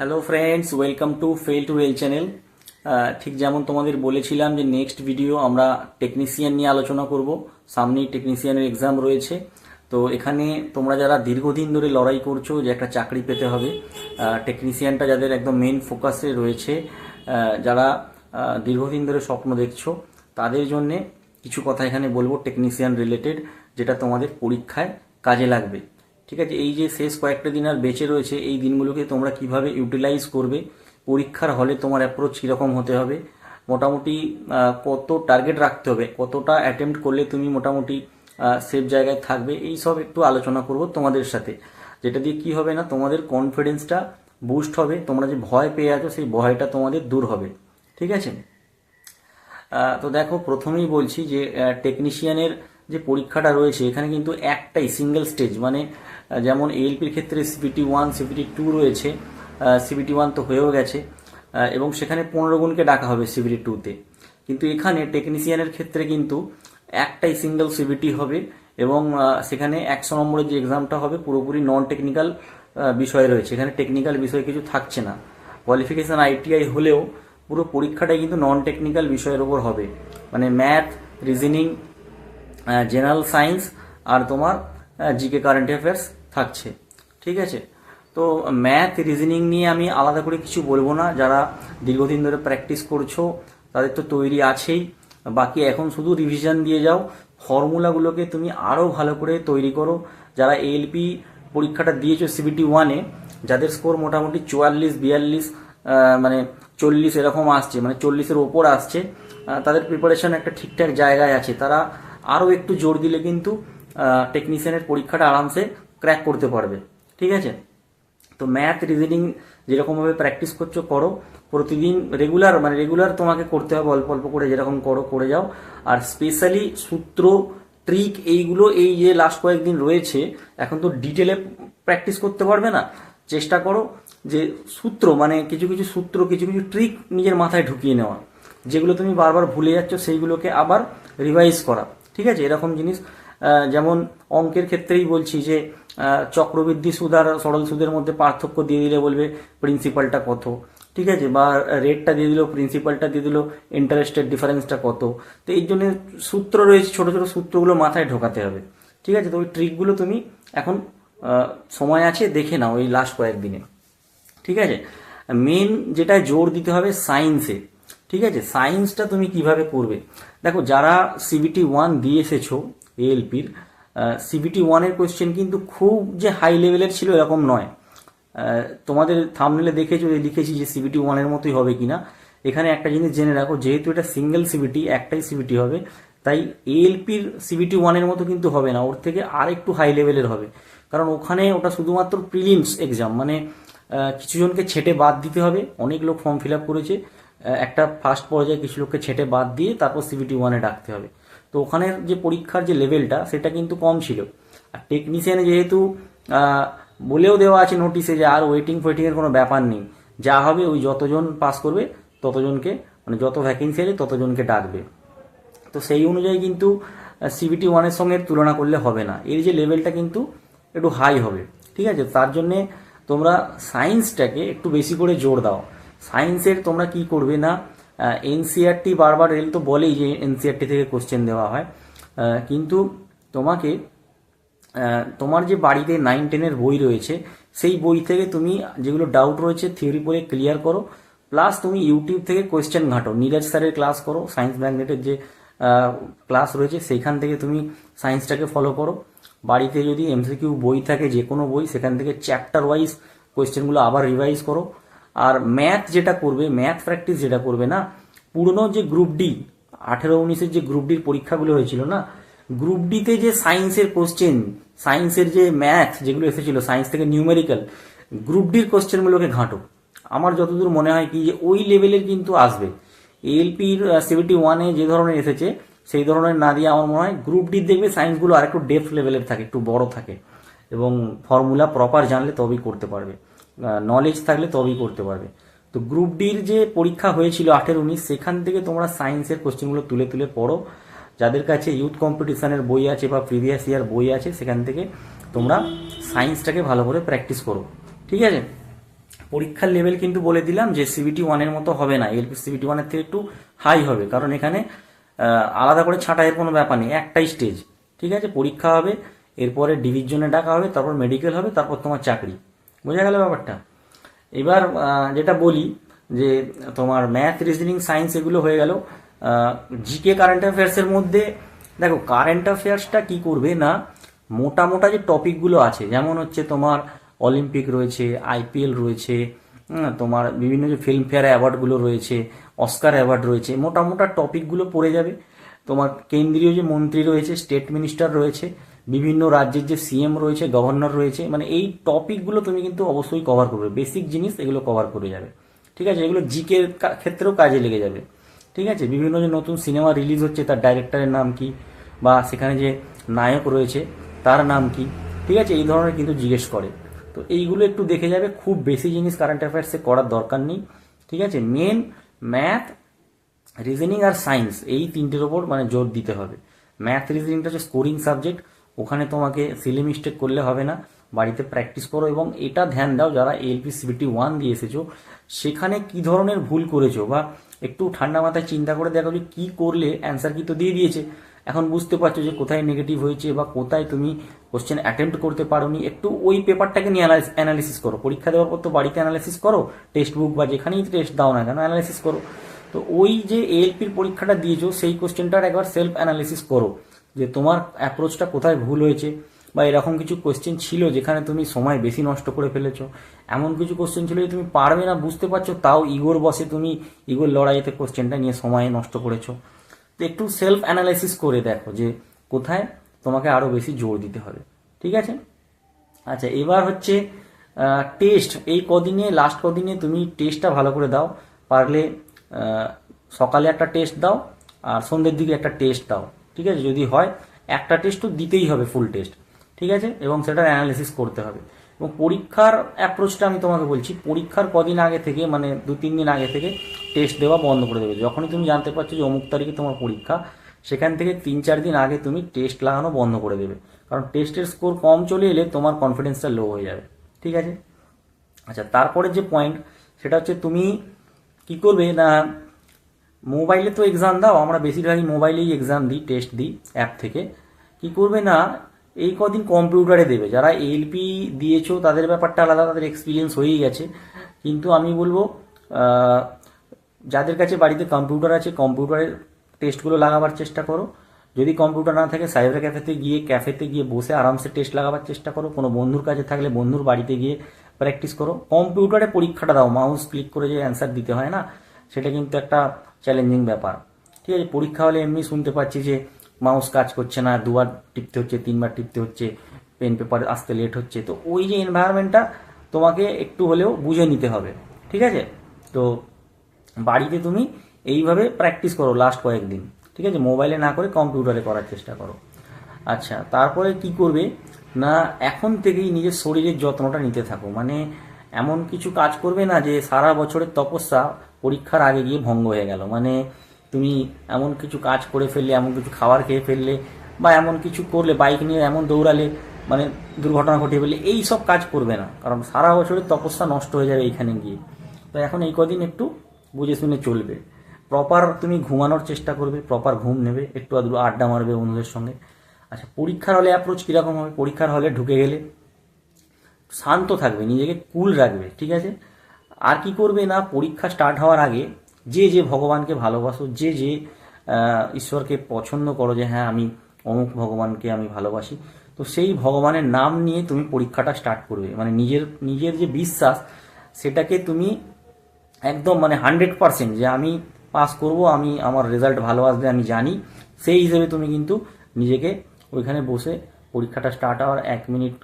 Hello friends welcome to fail to rail channel ঠিক যেমন তোমাদের বলেছিলাম যে নেক্সট ভিডিও আমরা টেকনিশিয়ান নিয়ে আলোচনা করব। সামনেই টেকনিশিয়ানের এক্সাম রয়েছে। তো এখানে তোমরা যারা দীর্ঘদিন ধরে লড়াই করছ যে একটা চাকরি পেতে হবে টেকনিশিয়ানটা যাদের একদম মেন ফোকাসে রয়েছে যারা দীর্ঘদিন ধরে স্বপ্ন দেখছ, তাদের জন্যে কিছু কথা এখানে বলব টেকনিশিয়ান রিলেটেড যেটা তোমাদের পরীক্ষায় কাজে লাগবে। ঠিক আছে? এই যে শেষ কয়েকটা দিন আর বেঁচে রয়েছে, এই দিনগুলোকে তোমরা কীভাবে ইউটিলাইজ করবে? পরীক্ষার হলে তোমার অ্যাপ্রোচ কীরকম হতে হবে? মোটামুটি কত টার্গেট রাখতে হবে? কতটা অ্যাটেম্প্ট করলে তুমি মোটামুটি সেফ জায়গায় থাকবে? এই সব একটু আলোচনা করব তোমাদের সাথে। যেটা দিয়ে কি হবে না, তোমাদের কনফিডেন্সটা বুস্ট হবে, তোমরা যে ভয় পেয়ে আছো, সেই ভয়টা তোমাদের দূর হবে। ঠিক আছে? তো দেখো, প্রথমেই বলছি যে টেকনিশিয়ানের যে পরীক্ষাটা রয়েছে, এখানে কিন্তু একটাই সিঙ্গেল স্টেজ মানে যেমন এএলপির ক্ষেত্রে সিবিটি ওয়ান সিবিটি টু রয়েছে সিবিটি ওয়ান তো হয়েও গেছে এবং সেখানে পনেরো গুণকে ডাকা হবে সিবিটি টুতে কিন্তু এখানে টেকনিশিয়ানের ক্ষেত্রে কিন্তু একটাই সিঙ্গেল সিবিটি হবে এবং সেখানে একশো নম্বরের যে এক্সামটা হবে পুরোপুরি নন টেকনিক্যাল বিষয় রয়েছে। এখানে টেকনিক্যাল বিষয় কিছু থাকছে না। কোয়ালিফিকেশন আইটিআই হলেও পুরো পরীক্ষাটাই কিন্তু নন টেকনিক্যাল বিষয়ের ওপর হবে। মানে ম্যাথ রিজনিং জেনারেল সায়েন্স আর তোমার জিকে কারেন্ট অ্যাফেয়ার্স থাকছে। ঠিক আছে? তো ম্যাথ রিজনিং নিয়ে আমি আলাদা করে কিছু বলব না। যারা দীর্ঘদিন ধরে প্র্যাকটিস করছ, তাদের তো তৈরি আছেই। বাকি এখন শুধু রিভিশন দিয়ে যাও। ফর্মুলাগুলোকে তুমি আরও ভালো করে তৈরি করো। যারা এএলপি পরীক্ষাটা দিয়েছ সিবিটি ওয়ানে যাদের স্কোর মোটামুটি চুয়াল্লিশ, বিয়াল্লিশ মানে চল্লিশ এরকম আসছে মানে চল্লিশের ওপর আসছে তাদের প্রিপারেশন একটা ঠিকঠাক জায়গায় আছে। তারা আরও একটু জোর দিলে কিন্তু টেকনিশিয়ানের পরীক্ষাটা আরামসে ক্র্যাক করতে পারবে। ঠিক আছে? তো ম্যাথ রিজনিং যেরকমভাবে প্র্যাকটিস করছ, করো। প্রতিদিন রেগুলার মানে রেগুলার তোমাকে করতে হবে, অল্প অল্প করে যেরকম করো, করে যাও। আর স্পেশালি সূত্র ট্রিক এইগুলো এই যে লাস্ট কয়েকদিন রয়েছে, এখন তো ডিটেলে প্র্যাকটিস করতে পারবে না। চেষ্টা করো যে সূত্র মানে কিছু কিছু সূত্র, কিছু কিছু ট্রিক নিজের মাথায় ঢুকিয়ে নেওয়া। যেগুলো তুমি বারবার ভুলে যাচ্ছ, সেইগুলোকে আবার রিভাইজ করা। ঠিক আছে? এরকম জিনিস যেমন অঙ্কের ক্ষেত্রেই বলছি যে চক্রবৃদ্ধি সুদ আর সরল সুদের মধ্যে পার্থক্য দিয়ে দিলে বলবে প্রিন্সিপালটা কত? ঠিক আছে? বা রেটটা দিয়ে দিল প্রিন্সিপালটা দিয়ে দিল ইন্টারেস্টের ডিফারেন্সটা কত? তো এই জন্য সূত্র রয়েছে, ছোট ছোট সূত্রগুলো মাথায় ঢোকাতে হবে। ঠিক আছে? তো ওই ট্রিকগুলো তুমি এখন সময় আছে, দেখে নাও এই লাস্ট কয়েকদিনে। ঠিক আছে? মেন যেটা জোর দিতে হবে সায়েন্সে ঠিক আছে? সায়েন্সটা তুমি কীভাবে করবে? দেখো যারা সিবিটি ওয়ান দিয়ে এসেছ এএলপির সিবিটি ওয়ানের কোয়েশ্চেন কিন্তু খুব যে হাই লেভেলের ছিল এরকম নয়। তোমাদের থামনেলে দেখেছ যে লিখেছি যে সিবিটি ওয়ানের মতোই হবে কিনা? এখানে একটা জিনিস জেনে রাখো যেহেতু এটা সিঙ্গেল সিবিটি একটাই সিবিটি হবে তাই এএলপির সিবিটি ওয়ানের মতো কিন্তু হবে না ওর থেকে আর একটু হাই লেভেলের হবে। কারণ ওখানে ওটা শুধুমাত্র প্রিলিমস এক্সাম মানে আহ, কিছু জনকে ছেটে বাদ দিতে হবে অনেক লোক ফর্ম ফিল আপ করেছে একটা ফার্স্ট পর্যায়ে কিছু লোককে ছেটে বাদ দিয়ে তারপর সিবিটি ওয়ানে ডাকতে হবে। তো ওখানের যে পরীক্ষার যে লেভেলটা সেটা কিন্তু কম ছিল। আর টেকনিশিয়ানে যেহেতু বলেও দেওয়া আছে নোটিশে যে আর ওয়েটিং ফোয়েটিংয়ের কোনো ব্যাপার নেই। যা হবে ওই যতজন পাস করবে, ততজনকে মানে যত ভ্যাকেন্সি আছে, ততজনকে ডাকবে। তো সেই অনুযায়ী কিন্তু সিবিটি ওয়ানের সঙ্গে তুলনা করলে হবে না। এর যে লেভেলটা কিন্তু একটু হাই হবে। ঠিক আছে? তার জন্যে তোমরা সায়েন্সটাকে একটু বেশি করে জোর দাও। সায়েন্সের তোমরা কি করবে না? এনসিআরটি বারবার রেল তো বলেই যে এনসিআরটি থেকে কোশ্চেন দেওয়া হয়। কিন্তু তোমাকে তোমার যে বাড়িতে নাইন টেনের বই রয়েছে, সেই বই থেকে তুমি যেগুলো ডাউট রয়েছে থিওরি পড়ে ক্লিয়ার করো। প্লাস তুমি ইউটিউব থেকে কোয়েশ্চেন ঘাটো। নীরজ স্যারের ক্লাস করো সায়েন্স ম্যাগনেটের যে ক্লাস রয়েছে সেইখান থেকে তুমি সায়েন্সটাকে ফলো করো। বাড়িতে যদি এমসিকিউ বই থাকে যে কোনো বই, সেখান থেকে চ্যাপ্টার ওয়াইজ কোয়েশ্চেনগুলো আবার রিভাইজ করো। আর ম্যাথ যেটা করবে ম্যাথ প্র্যাকটিস যেটা করবে না, পুরনো যে গ্রুপ ডি আঠেরো উনিশের যে গ্রুপ ডির পরীক্ষাগুলো হয়েছিল না গ্রুপ ডিতে যে সায়েন্সের কোশ্চেন সায়েন্সের যে ম্যাথ যেগুলো এসেছিল সায়েন্স থেকে নিউমেরিক্যাল গ্রুপ ডির কোশ্চেনগুলোকে ঘাঁটো। আমার যতদূর মনে হয় কি যে ওই লেভেলের কিন্তু আসবে। এলপির সেভেন্টি ওয়ানে যে ধরনের এসেছে, সেই ধরনের না দিয়ে আমার মনে হয় গ্রুপ ডি দেখবে সায়েন্সগুলো আরেকটু ডেপথ লেভেলের থাকে, একটু বড় থাকে এবং ফর্মুলা প্রপার জানলে তবেই করতে পারবে। নলেজ থাকলে তবেই করতে পারবে। তো গ্রুপ ডির যে পরীক্ষা হয়েছিল আঠেরো উনিশ, সেখান থেকে তোমরা সায়েন্সের কোশ্চেনগুলো তুলে তুলে পড়ো। যাদের কাছে ইউথ কম্পিটিশনের বই আছে বা প্রিভিয়াস ইয়ার বই আছে, সেখান থেকে তোমরা সায়েন্সটাকে ভালো করে প্র্যাকটিস করো। ঠিক আছে? পরীক্ষার লেভেল কিন্তু বলে দিলাম যে সিবিটি ওয়ানের মতো হবে না। এলপি সিবিটি ওয়ানের থেকে একটু হাই হবে। কারণ এখানে আলাদা করে ছাঁটাইয়ের কোনো ব্যাপার নেই। একটাই স্টেজ ঠিক আছে? পরীক্ষা হবে, এরপরে ডিভিশনে ডাকা হবে, তারপর মেডিকেল হবে, তারপর তোমার চাকরি। বোঝা গেল ব্যাপারটা। এবার যেটা বলি যে তোমার ম্যাথ রিজনিং সায়েন্স এগুলো হয়ে গেল। জিকে কারেন্ট অ্যাফেয়ার্সের মধ্যে দেখো কারেন্ট অ্যাফেয়ার্সটা কি করবে না মোটা মোটা যে টপিকগুলো আছে যেমন হচ্ছে তোমার অলিম্পিক রয়েছে আইপিএল রয়েছে হুম, তোমার বিভিন্ন যে ফিল্মফেয়ার অ্যাওয়ার্ডগুলো রয়েছে অস্কার অ্যাওয়ার্ড রয়েছে মোটা মোটা টপিকগুলো পড়ে যাবে। তোমার কেন্দ্রীয় যে মন্ত্রী রয়েছে স্টেট মিনিস্টার রয়েছে বিভিন্ন রাজ্যের যে সিএম রয়েছে গভর্নর রয়েছে মানে এই টপিকগুলো তুমি কিন্তু অবশ্যই কভার করবে। বেসিক জিনিস এগুলো কভার করে যাবে। ঠিক আছে? এগুলো জিকে ক্ষেত্রেও কাজে লেগে যাবে। ঠিক আছে? বিভিন্ন যে নতুন সিনেমা রিলিজ হচ্ছে, তার ডাইরেক্টরের নাম কি? বা সেখানে যে নায়ক রয়েছে, তার নাম কি? ঠিক আছে? এই ধরনের কিন্তু জিজ্ঞেস করে। তো এইগুলো একটু দেখে যাবে। খুব বেশি জিনিস কারেন্ট অ্যাফেয়ার্সে করার দরকার নেই। ঠিক আছে? মেন ম্যাথ রিজনিং আর সায়েন্স এই তিনটের ওপর মানে জোর দিতে হবে। ম্যাথ রিজনিংটা হচ্ছে স্কোরিং সাবজেক্ট ওখানে তোমাকে সিলি মিস্টেক করলে হবে না। বাড়িতে প্র্যাকটিস করো এবং এটা ধ্যান দাও যারা এলপি সিবিটি ওয়ান দিয়ে এসেছ, সেখানে কি ধরনের ভুল করেছ বা একটু ঠান্ডা মাথায় চিন্তা করে দেখো যে কি করলে অ্যান্সার কি তো দিয়ে দিয়েছে। এখন বুঝতে পারছ যে কোথায় নেগেটিভ হয়েছে বা কোথায় তুমি কোশ্চেন অ্যাটেম্প্ট করতে পারোনি। একটু ওই পেপারটাকে নিয়ে অ্যানালিসিস করো। পরীক্ষা দেওয়ার পর তো বাড়িতে অ্যানালিসিস করো টেক্সট বুক বা যেখানেই টেস্ট দাও না কেন অ্যানালিসিস করো। তো ওই যে এএলপির পরীক্ষাটা দিয়েছ, সেই কোশ্চেনটার একবার সেলফ অ্যানালিসিস করো। যে তোমার অ্যাপ্রোচটা কোথায় ভুল হয়েছে বা এরকম কিছু কোশ্চেন ছিল যেখানে তুমি সময় বেশি নষ্ট করে ফেলেছো? এমন কিছু কোশ্চেন ছিল যে তুমি পারবে না, বুঝতে পারছ, তাও ইগোর বসে তুমি ইগোর লড়াইতে কোশ্চেনটা নিয়ে সময় নষ্ট করেছ। তো একটু সেলফ অ্যানালাইসিস করে দেখো যে কোথায় তোমাকে আরও বেশি জোর দিতে হবে, ঠিক আছে? আচ্ছা এবার হচ্ছে টেস্ট এই কদিনে লাস্ট কদিনে তুমি টেস্টটা ভালো করে দাও। পারলে সকালে একটা টেস্ট দাও আর সন্ধ্যের দিকে একটা টেস্ট দাও। ঠিক আছে? যদি হয়, একটা টেস্ট তো দিতেই হবে ফুল টেস্ট ঠিক আছে? এবং সেটার অ্যানালিসিস করতে হবে। এবং পরীক্ষার অ্যাপ্রোচটা আমি তোমাকে বলছি, পরীক্ষার কদিন আগে থেকে মানে দু, তিন দিন আগে থেকে টেস্ট দেওয়া বন্ধ করে দেবে। যখনই তুমি জানতে পারছ যে অমুক তারিখে তোমার পরীক্ষা, সেখান থেকে তিন, চার দিন আগে তুমি টেস্ট লাগানো বন্ধ করে দেবে। কারণ টেস্টের স্কোর কম চলে এলে তোমার কনফিডেন্সটা লো হয়ে যাবে, ঠিক আছে? আচ্ছা তারপরে যে পয়েন্ট সেটা হচ্ছে তুমি কি করবে না মোবাইলে তো এক্সাম দাও, আমরা বেশিরভাগই মোবাইলেই এক্সাম দিই টেস্ট দিই অ্যাপ থেকে। কি করবে না, এই কদিন কম্পিউটারে দেবে। যারা এলপি দিয়েছ, তাদের ব্যাপারটা আলাদা, তাদের এক্সপিরিয়েন্স হয়েই গেছে। কিন্তু আমি বলব যাদের কাছে বাড়িতে কম্পিউটার আছে কম্পিউটারের টেস্টগুলো লাগাবার চেষ্টা করো। যদি কম্পিউটার না থাকে সাইবার ক্যাফেতে গিয়ে ক্যাফেতে গিয়ে বসে আরামসে টেস্ট লাগাবার চেষ্টা করো। কোনো বন্ধুর কাছে থাকলে বন্ধুর বাড়িতে গিয়ে প্র্যাকটিস করো। কম্পিউটারে পরীক্ষাটা দাও মাউস ক্লিক করে যে অ্যান্সার দিতে হয় না, সেটা কিন্তু একটা চ্যালেঞ্জিং ব্যাপার। ঠিক আছে, পরীক্ষা হলে এমনি শুনতে পাচ্ছি যে মাউস কাজ করছে না, দুবার টিপতে হচ্ছে, তিনবার টিপতে হচ্ছে পেন পেপার আসতে লেট হচ্ছে। তো ওই যে এনভায়রনমেন্টটা তোমাকে একটু হলেও বুঝে নিতে হবে। ঠিক আছে? তো বাড়িতে তুমি এইভাবে প্র্যাকটিস করো লাস্ট কয়েকদিন। ঠিক আছে? মোবাইলে না করে কম্পিউটারে করার চেষ্টা করো। আচ্ছা তারপরে কি করবে? না, এখন থেকেই নিজের শরীরের যত্নটা নিতে থাকো। মানে এমন কিছু কাজ করবে না যে সারা বছরের তপস্যা পরীক্ষার আগে গিয়ে ভঙ্গ হয়ে গেল। মানে তুমি এমন কিছু কাজ করে ফেললে, এমন কিছু খাবার খেয়ে ফেললে, বা এমন কিছু করলে বাইক নিয়ে এমন দৌড়ালে মানে দুর্ঘটনা ঘটিয়ে ফেললে, এই সব কাজ করবে না। কারণ সারা বছরের তপস্যা নষ্ট হয়ে যাবে এইখানে গিয়ে। তো এখন এই কদিন একটু বুঝে শুনে চলবে। প্রপার তুমি ঘুমানোর চেষ্টা করবে প্রপার ঘুম নেবে, একটু আধটু আড্ডা মারবে বন্ধুদের সঙ্গে। আচ্ছা পরীক্ষার হলে অ্যাপ্রোচ কীরকম হবে? পরীক্ষার হলে ঢুকে গেলে শান্ত থাকবে, নিজেকে কুল রাখবে, ঠিক আছে? আর কি করবে না? পরীক্ষা স্টার্ট হওয়ার আগে যে যে ভগবানকে ভালোবাসো, যে যে ঈশ্বরকে পছন্দ করো যে হ্যাঁ আমি অমুক ভগবানকে আমি ভালোবাসি, তো সেই ভগবানের নাম নিয়ে তুমি পরীক্ষাটা স্টার্ট করবে। মানে নিজের নিজের যে বিশ্বাস, সেটাকে তুমি একদম মানে হান্ড্রেড পার্সেন্ট যে, আমি পাস করব, আমি আমার রেজাল্ট ভালো আসবে, আমি জানি। সেই হিসেবে তুমি কিন্তু নিজেকে ওইখানে বসে পরীক্ষাটা স্টার্ট হওয়ার এক মিনিট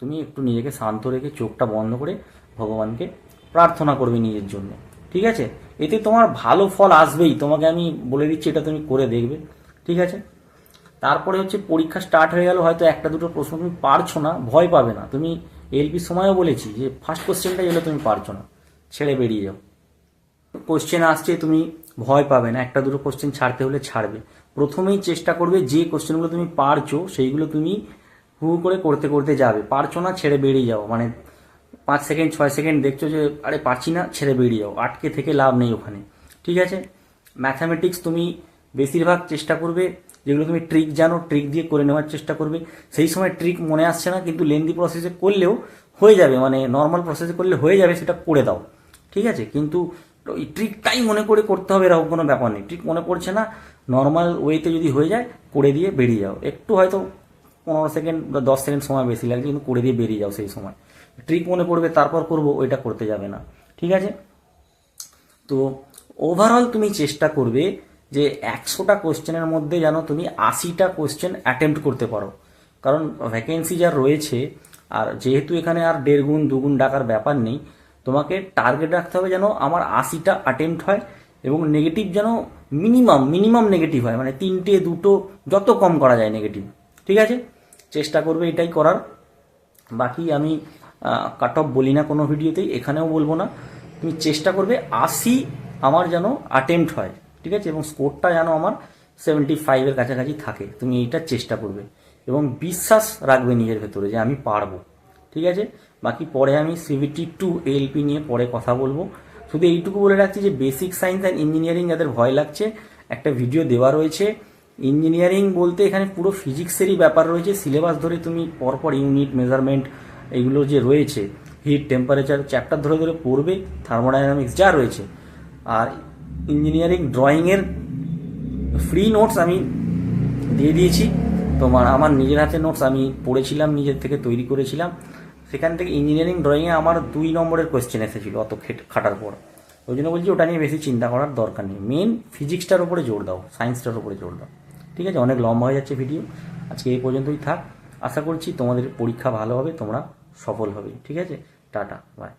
তুমি একটু নিজেকে শান্ত রেখে চোখটা বন্ধ করে ভগবানকে প্রার্থনা করবে নিজের জন্য। ঠিক আছে? এতে তোমার ভালো ফল আসবেই। তোমাকে আমি বলে দিচ্ছি, এটা তুমি করে দেখবে। ঠিক আছে? তারপরে হচ্ছে পরীক্ষা স্টার্ট হয়ে গেল, হয়তো একটা দুটো প্রশ্ন তুমি পারছ না, ভয় পাবে না। তুমি এলপির সময়ও বলেছি যে ফার্স্ট কোশ্চেনটা এলো তুমি পারছ না। ছেড়ে বেরিয়ে যাও। কোশ্চেন আসছে, তুমি ভয় পাবে না। একটা দুটো কোশ্চেন ছাড়তে হলে ছাড়বে। প্রথমেই চেষ্টা করবে যে কোশ্চেনগুলো তুমি পারছ, সেইগুলো তুমি হু করে করতে করতে যাবে। পারছ না, ছেড়ে বেরিয়ে যাও। মানে পাঁচ সেকেন্ড, ছয় সেকেন্ড দেখছ যে, আরে পারছি না, ছেড়ে বেরিয়ে যাও, আটকে থেকে লাভ নেই ওখানে। ঠিক আছে? ম্যাথামেটিক্স তুমি বেশিরভাগ চেষ্টা করবে, যেগুলো তুমি ট্রিক জানো ট্রিক দিয়ে করে নেওয়ার চেষ্টা করবে। সেই সময় ট্রিক মনে আসছে না, কিন্তু লেন্দি প্রসেসে করলেও হয়ে যাবে মানে নর্মাল প্রসেসে করলে হয়ে যাবে, সেটা করে দাও। ঠিক আছে? কিন্তু ওই ট্রিকটাই মনে করে করতে হবে, এরকম কোনো ব্যাপার নেই। ট্রিক মনে পড়ছে না নর্মাল ওয়েতে যদি হয়ে যায়, করে দিয়ে বেরিয়ে যাও। একটু হয়তো পনেরো সেকেন্ড বা দশ সেকেন্ড সময় বেশি লাগছে, কিন্তু করে দিয়ে বেরিয়ে যাও সেই সময়। ট্রিক মনে পড়বে, তারপর করব, ওইটা করতে যাবে না। ঠিক আছে? তো ওভারঅল তুমি চেষ্টা করবে যে একশোটা কোশ্চেনের মধ্যে যেন তুমি আশিটা কোশ্চেন অ্যাটেম্প্ট করতে পারো। কারণ ভ্যাকেন্সি যা রয়েছে, আর যেহেতু এখানে আর দেড় গুণ দুগুণ ডাকার ব্যাপার নেই, তোমাকে টার্গেট রাখতে হবে যেন আমার আশিটা অ্যাটেম্প্ট হয় এবং নেগেটিভ যেন মিনিমাম মিনিমাম নেগেটিভ হয়। মানে তিনটে, দুটো, যত কম করা যায় নেগেটিভ ঠিক আছে? চেষ্টা করবে এটাই করার। বাকি আমি কাট অফ বলি না কোনো ভিডিওতেই, এখানেও বলব না। তুমি চেষ্টা করবে আশি আমার যেন অ্যাটেম্প্ট হয়, ঠিক আছে? এবং স্কোরটা যেন আমার সেভেন্টি ফাইভের কাছাকাছি থাকে, তুমি এইটার চেষ্টা করবে। এবং বিশ্বাস রাখবে নিজের ভেতরে যে আমি পারব, ঠিক আছে? বাকি পরে আমি সিভিটি টু এলপি নিয়ে পরে কথা বলব। শুধু এইটুকু বলে রাখছি যে বেসিক সায়েন্স অ্যান্ড ইঞ্জিনিয়ারিং যাদের ভয় লাগছে, একটা ভিডিও দেওয়া রয়েছে। ইঞ্জিনিয়ারিং বলতে এখানে পুরো ফিজিক্সেরই ব্যাপার রয়েছে। সিলেবাস ধরে তুমি পরপর ইউনিট মেজারমেন্ট এইগুলো যে রয়েছে হিট টেম্পারেচার চ্যাপ্টার ধরে ধরে পড়বে থার্মোডাইনামিক্স যা রয়েছে। আর ইঞ্জিনিয়ারিং ড্রয়িংয়ের ফ্রি নোটস আমি দিয়ে দিয়েছি। তোমার আমার নিজের হাতে নোটস আমি পড়েছিলাম, নিজের থেকে তৈরি করেছিলাম। সেখান থেকে ইঞ্জিনিয়ারিং ড্রয়িংয়ে আমার দুই নম্বরের কোয়েশ্চেন এসেছিল অত খেট- খাটার পর। ওই জন্য বলছি ওটা নিয়ে বেশি চিন্তা করার দরকার নেই। মেন ফিজিক্সটার উপরে জোর দাও সায়েন্সটার উপরে জোর দাও। ঠিক আছে? অনেক লম্বা হয়ে যাচ্ছে ভিডিও আজকে এই পর্যন্তই থাক। আশা করছি তোমাদের পরীক্ষা ভালো হবে, তোমরা সফল হবে। ঠিক আছে? Tata bye